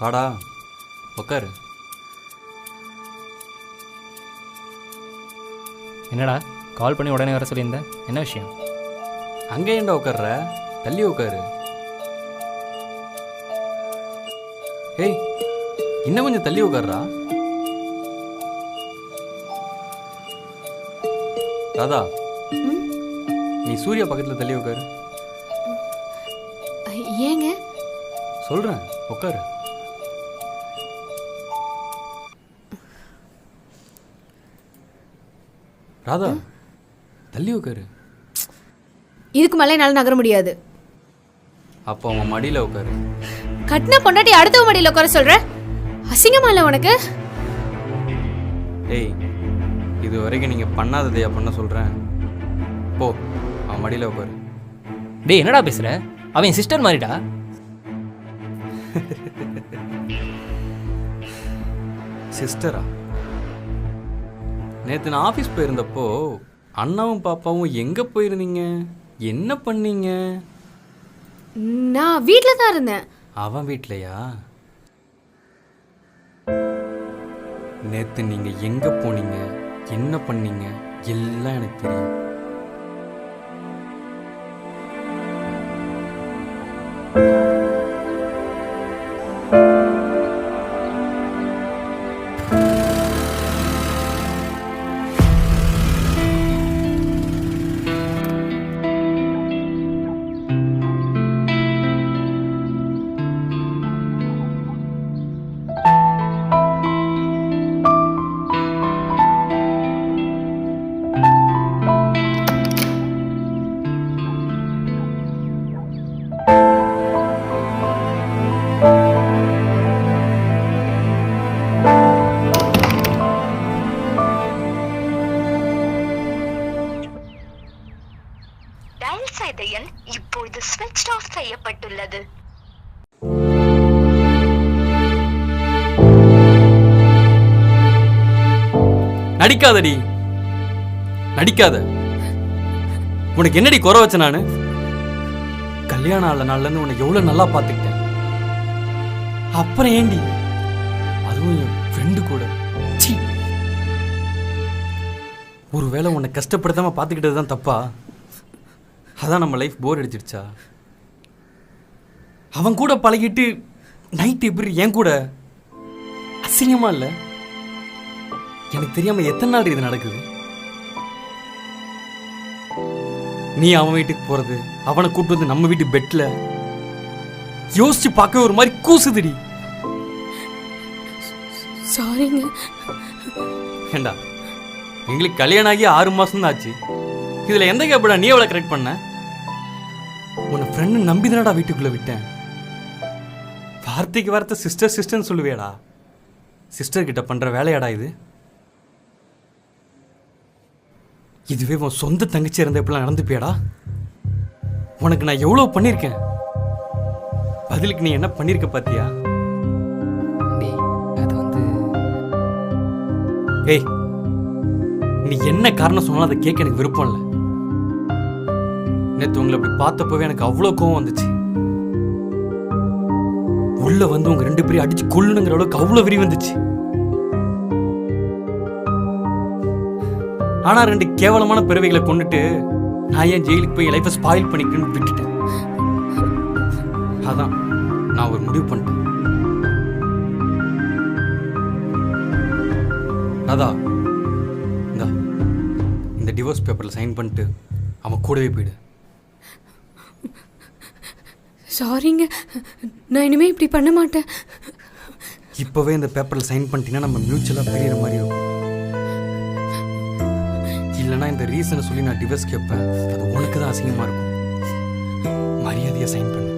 வாடா உட்காரு என்னடா கால் பண்ணி உடனே வர சொல்லியிருந்தேன் என்ன விஷயம்? அங்கே ஏன்டா உட்கார்ற தள்ளி உட்காரு ஏய் இன்னும் கொஞ்சம் தள்ளி உட்கார்றா ராதா நீ சூர்யா பக்கத்தில் தள்ளி உட்காரு ஏங்க? சொல்கிறேன் உட்காரு ராதா தள்ளி உட்காரு இதுக்கு மேலே என்னால் நகர முடியாது. அப்போ அவன் மடியில் உட்காரு கட்டின பொண்டாட்டி அடுத்தவ மடியில் உட்கார சொல்ற? அசிங்கமா இல்லை உனக்கு? ஏய் இது வரைக்கும் நீங்கள் பண்ணாததையா பண்ண சொல்கிறேன் போ அவன் மடியில் உட்காரு டேய் என்னடா பேசுற? அவன் சிஸ்டர் மாதிரிடா சிஸ்டரா? நேற்று நான் ஆஃபீஸ் போயிருந்தப்போ அண்ணாவும் பாப்பாவும் எங்கே போயிருந்தீங்க? என்ன பண்ணீங்க? நான் வீட்டில் தான் இருந்தேன். அவன் வீட்லையா? நேற்று நீங்கள் எங்கே போனீங்க? என்ன பண்ணீங்க? எல்லாம் எனக்கு தெரியும். இப்பொழுது ஸ்விட்ச் ஆஃப் செய்யப்பட்டுள்ளது. நடிக்காதடி. நடிக்காத. உனக்கு என்னடி குறை வச்ச நானு? கல்யாணம் ஆள நாள்லன்னு உன்னை எவ்வளவு நல்லா பார்த்துக்கிட்டேன். அப்புறம் ஏண்டி? அதுவும் என் ஃப்ரெண்டு கூட. ஒருவேளை உன்னை கஷ்டப்படுத்தாம பார்த்துக்கிட்டது தான் தப்பா? அதான் நம்ம லைஃப் போர் அடிச்சிடுச்சா? அவன் கூட பழகிட்டு நைட் எப்படி என் கூட? அசிங்கமா இல்லை? எனக்கு தெரியாம எத்தனை நாள் இது நடக்குது? நீ அவன் வீட்டுக்கு போறது அவனை கூட்டு வந்து நம்ம வீட்டு பெட்ல யோசிச்சு பார்க்க ஒரு மாதிரி கூசுதுடி. சாரிங்க ஏண்டா எங்களுக்கு கல்யாணம் ஆகி ஆறு மாசம் தான் ஆச்சு. இதுல எந்த கேப்படா நீ எவ்வளவு கரெக்ட் பண்ண? உன்னை ஃப்ரெண்டு நம்பி தானடா வீட்டுக்குள்ள விட்டேன். வார்த்தைக்கு வார்த்தை சிஸ்டர் சிஸ்டர்னு சொல்லுவியாடா. சிஸ்டர் கிட்ட பண்ற வேலையாடா இது. இதுவே உன் சொந்த தங்கச்சி இருந்த இப்படிலாம் நடந்துப்பியாடா? உனக்கு நான் எவ்வளவு பண்ணியிருக்கேன் பதிலுக்கு நீ என்ன பண்ணியிருக்க பாத்தியா? டேய் அது வந்து ஏய் நீ என்ன காரணம் சொன்னாலும் அதை கேட்க எனக்கு விருப்பம் இல்லை. நேற்று உங்களை அப்படி பார்த்தப்பவே எனக்கு அவ்வளோ கோவம் வந்துச்சு. உள்ள வந்து உங்க ரெண்டு பேரையும் அடிச்சு கொள்ளுங்கிற அளவுக்கு அவ்வளோ விரி வந்துச்சு. ஆனா ரெண்டு கேவலமான பிறவைகளை கொண்டுட்டு நான் ஏன் ஜெயிலுக்கு போய் லைஃபை ஸ்பாயில் பண்ணிக்கணும்னு விட்டுட்டேன். அதான் நான் ஒரு முடிவு பண்ணிட்டேன். அதான் இந்த டிவோர்ஸ் பேப்பரில் சைன் பண்ணிட்டு அவன் கூடவே போயிடு. சாரிங்க நான் இனிமே இப்படி பண்ண மாட்டேன். இப்போவே இந்த பேப்பரில் சைன் பண்ணிட்டீங்கன்னா நம்ம மியூச்சுவலாக பிரியிற மாதிரி இருக்கும். இல்லைன்னா இந்த ரீசனை சொல்லி நான் டிவர்ஸ் கேட்பேன். அது உனக்கு தான் அசிங்கமாக இருக்கும். மரியாதையாக சைன் பண்ணு.